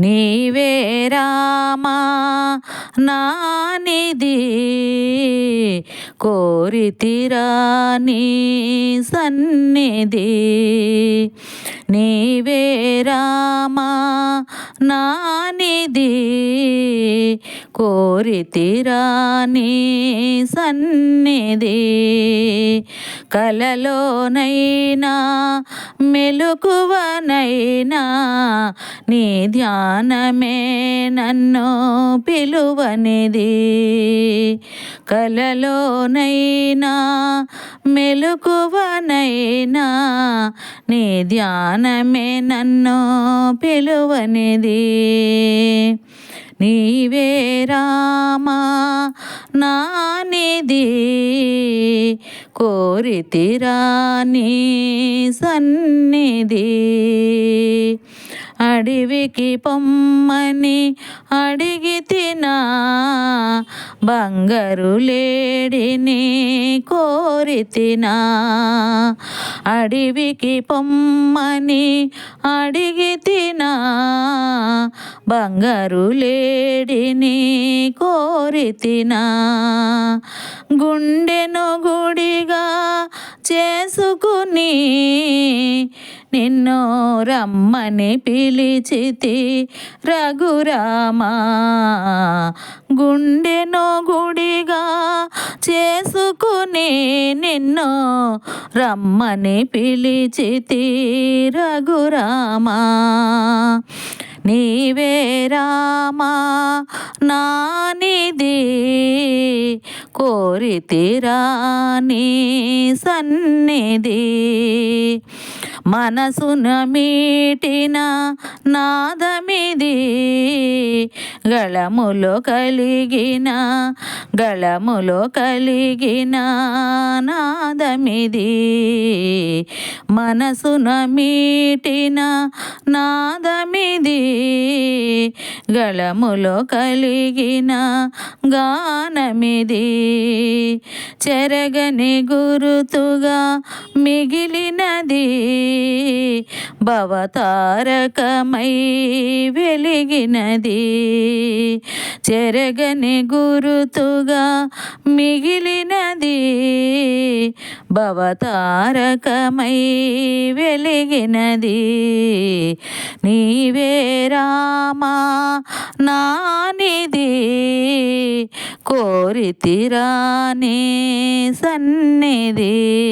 నీవే రామా నానిది కోరితిరా నీ సన్నిధి. నీవే రామా నానిది కోరితిరా నీ సన్నిధి. కలలోనైనా మెలుకువనైనా నీ ధ్యానమే నన్ను పిలువనిది. కలలోనైనా మెలుకువనైనా నీ ధ్యానమే నన్ను పిలువనిది. నీవే రామా నానిది కోరితిరా నీ సన్నిధి. అడవికి పొమ్మని అడిగి తినా బంగారు లేడిని కోరి తినా అడవికి పొమ్మని అడిగి తినా బంగారు లేడిని కోరితినా గుండెను గుడిగా చేసుకుని నిన్ను రమ్మని పిలిచితి రఘురామా. గుండెను గుడిగా చేసుకుని నిన్ను రమ్మని పిలిచితి రఘురామా. నీవే రామా నానిది కోరితిరా నీ సన్నిధి. మనసున మీటిన నాదమిది. గళములో కలిగిన గళములో కలిగిన నాదమిది. మనసున మీటిన నాదమిది. గళములో కలిగిన గానమిది. చెరగని గురుతుగా మిగిలినది. భవతారకమై వెలిగినది చెరగని గురుతుగా మిగిలినది. భవతారకమై వెలిగినది. నీవే రామా నానిది. కోరితిరాని సన్నిధి.